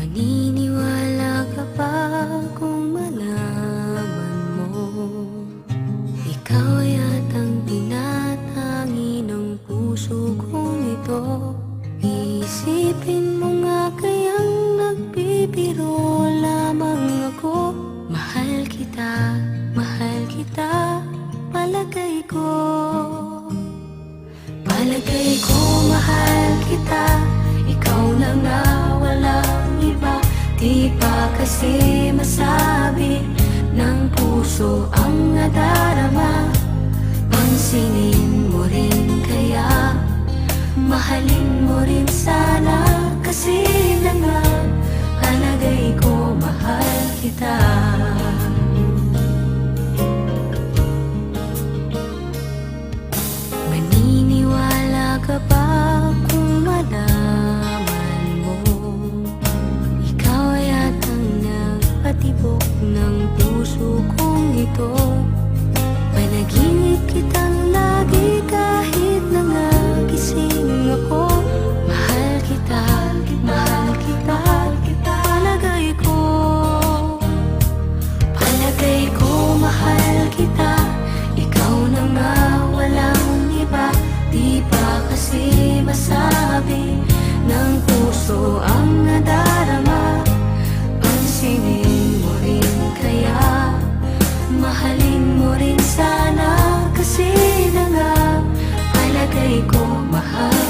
Maniniwala ka pa kung malaman mo? Ikaw yatang tinatangi ng puso kong ito. Iisipin mo nga kayang nagbibiro lamang ako. Mahal kita, mahal kita, palagay ko. Palagay ko mahal kita, ikaw lang nawala kasi masabi Ng puso ang nadarama. Pansinin mo rin kaya Mahalin mo rin sana Kasi na nga Palagay ko mahal kita Mahalin mo rin sana Kasi na nga Palagay ko mahal